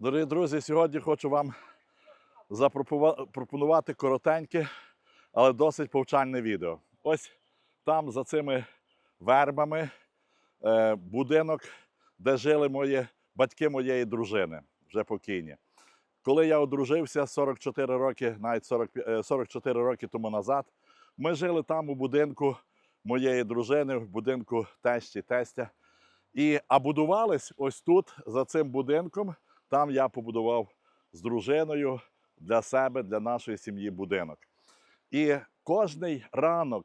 Дорогі друзі, сьогодні хочу вам запропонувати коротеньке, але досить повчальне відео. Ось там за цими вербами е, будинок, де жили мої батьки моєї дружини, вже покійні. Коли я одружився 44 роки, навіть 40, е, 44 роки тому назад, ми жили там у будинку моєї дружини, в будинку тещі, тестя. І а будувались ось тут, за цим будинком. Там я побудував з дружиною для себе, для нашої сім'ї будинок. І кожний ранок,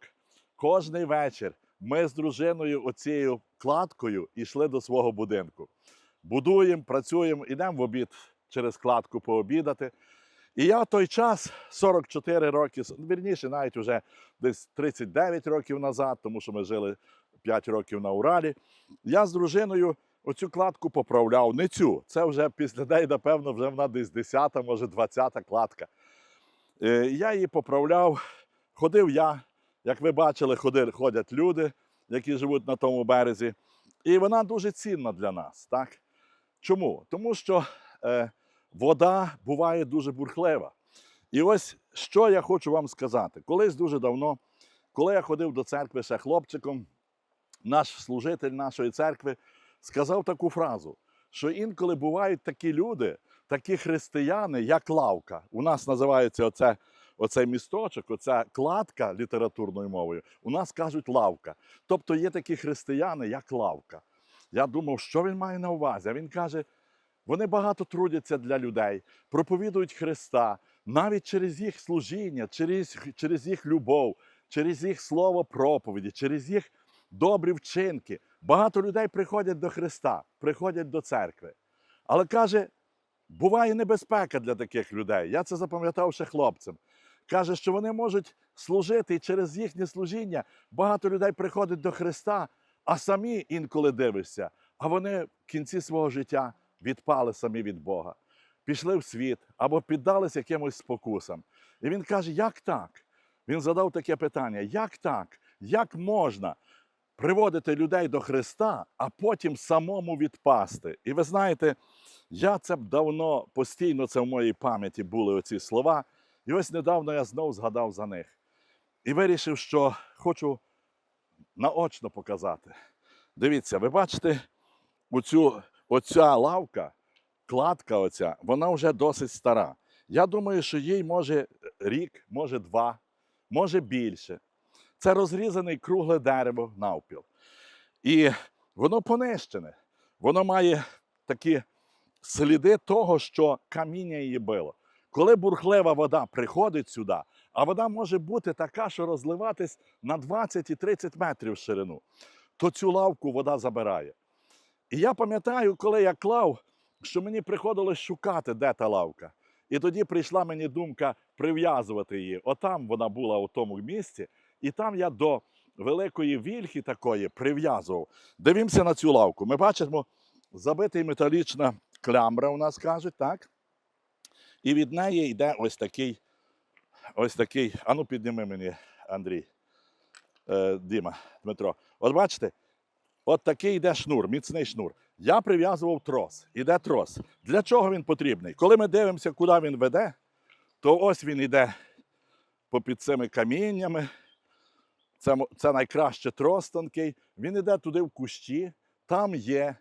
кожний вечір ми з дружиною оцією кладкою йшли до свого будинку. Будуємо, працюємо, йдемо в обід через кладку пообідати. І я в той час, 44 роки, вірніше, навіть вже десь 39 років назад, тому що ми жили 5 років на Уралі, я з дружиною оцю кладку поправляв. Не цю. Це вже після неї, напевно, вже вона десь 10, може 20 кладка. Е, Я її поправляв. Ходив я, як ви бачили, ходять люди, які живуть на тому березі. І вона дуже цінна для нас. Так? Чому? Тому що е, вода буває дуже бурхлива. І ось що я хочу вам сказати. Колись дуже давно, коли я ходив до церкви ще хлопчиком, наш служитель нашої церкви сказав таку фразу, що інколи бувають такі люди, такі християни, як лавка. У нас називається оце, оцей місточок, оця кладка літературною мовою. У нас кажуть лавка. Тобто є такі християни, як лавка. Я думав, що він має на увазі. А він каже: вони багато трудяться для людей, проповідують Христа навіть через їх служіння, через, через їх любов, через їх слово проповіді, через їх добрі вчинки. Багато людей приходять до Христа, приходять до церкви. Але каже, буває небезпека для таких людей. Я це запам'ятав ще хлопцем. Каже, що вони можуть служити, і через їхнє служіння багато людей приходять до Христа, а самі інколи дивишся, а вони в кінці свого життя відпали самі від Бога, пішли в світ або піддались якимось спокусам. І він каже, як так? Він задав таке питання: як так? Як можна приводити людей до Христа, а потім самому відпасти? І ви знаєте, я це б давно постійно це в моїй пам'яті були оці слова. І ось недавно я знов згадав за них. І вирішив, що хочу наочно показати. Дивіться, ви бачите, оцю, оця лавка, кладка оця, вона вже досить стара. Я думаю, що їй може рік, може два, може більше. Це розрізане кругле дерево навпіл. І воно понищене. Воно має такі сліди того, що каміння її било. Коли бурхлива вода приходить сюди, а вода може бути така, що розливатись на 20 і 30 метрів ширину, то цю лавку вода забирає. І я пам'ятаю, коли я клав, що мені приходилось шукати, де та лавка. І тоді прийшла мені думка прив'язувати її. Отам вона була у тому місці, і там я до великої вільхи такої прив'язував. Дивімося на цю лавку. Ми бачимо, забитий металічна клямбра, у нас кажуть, так? І від неї йде ось такий, ось такий. Ану, підніми мені, Андрій. Е, Діма, Дмитро. От бачите, от такий йде шнур, міцний шнур. Я прив'язував трос. Іде трос. Для чого він потрібний? Коли ми дивимося, куди він веде, то ось він йде попід цими каміннями. Це, це найкраще трос тонкий. Він йде туди в кущі, там є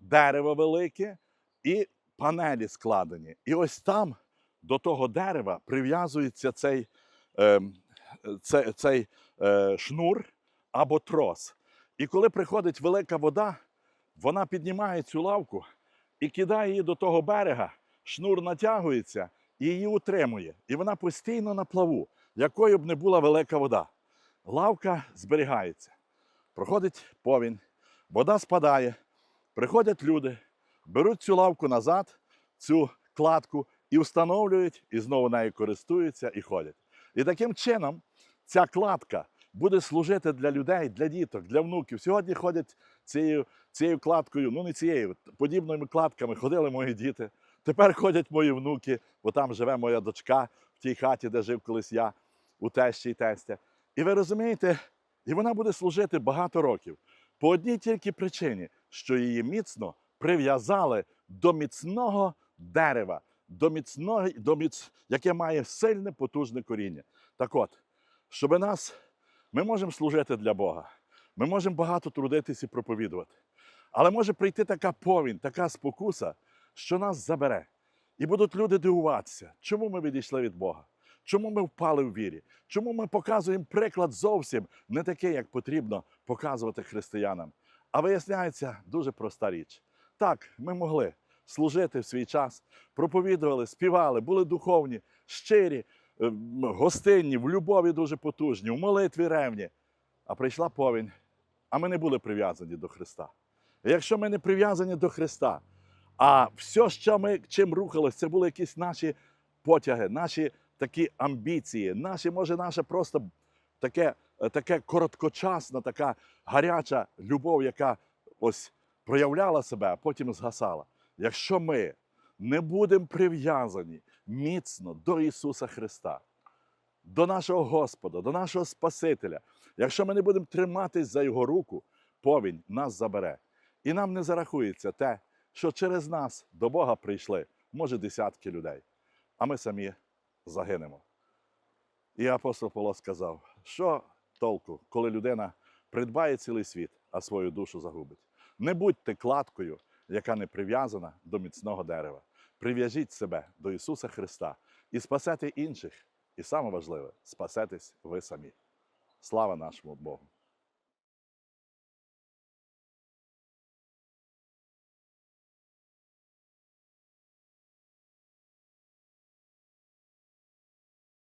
дерево велике і панелі складені. І ось там до того дерева прив'язується цей, ем, цей, цей е, шнур або трос. І коли приходить велика вода, вона піднімає цю лавку і кидає її до того берега, шнур натягується і її утримує. І вона постійно на плаву, якою б не була велика вода. Лавка зберігається. Проходить повінь, вода спадає, приходять люди, беруть цю лавку назад, цю кладку і встановлюють, і знову нею користуються і ходять. І таким чином ця кладка буде служити для людей, для діток, для внуків. Сьогодні ходять цією, цією кладкою, ну не цією, подібними кладками ходили мої діти. Тепер ходять мої внуки, бо там живе моя дочка в тій хаті, де жив колись я, у тещі і тестя. І ви розумієте, і вона буде служити багато років. По одній тільки причині, що її міцно прив'язали до міцного дерева, до міцного, до міц, яке має сильне, потужне коріння. Так от, щоб нас, ми можемо служити для Бога, ми можемо багато трудитись і проповідувати. Але може прийти така повінь, така спокуса, що нас забере. І будуть люди дивуватися, чому ми відійшли від Бога, чому ми впали в вірі, чому ми показуємо приклад зовсім не такий, як потрібно показувати християнам. А виясняється дуже проста річ. Так, ми могли служити в свій час, проповідували, співали, були духовні, щирі, е, гостинні, в любові дуже потужні, в молитві ревні. А прийшла повінь, а ми не були прив'язані до Христа. Якщо ми не прив'язані до Христа, а все, що ми чим рухалися, це були якісь наші потяги, наші такі амбіції, наші, може, наша просто таке, е, таке короткочасна, така гаряча любов, яка ось проявляла себе, а потім згасала. Якщо ми не будемо прив'язані міцно до Ісуса Христа, до нашого Господа, до нашого Спасителя, якщо ми не будемо триматись за Його руку, повінь нас забере. І нам не зарахується те, що через нас до Бога прийшли, може, десятки людей, а ми самі загинемо. І апостол Павло сказав, що толку, коли людина придбає цілий світ, а свою душу загубить. Не будьте кладкою, яка не прив'язана до міцного дерева. Прив'яжіть себе до Ісуса Христа і спасете інших. І саме важливе спасетесь ви самі. Слава нашому Богу!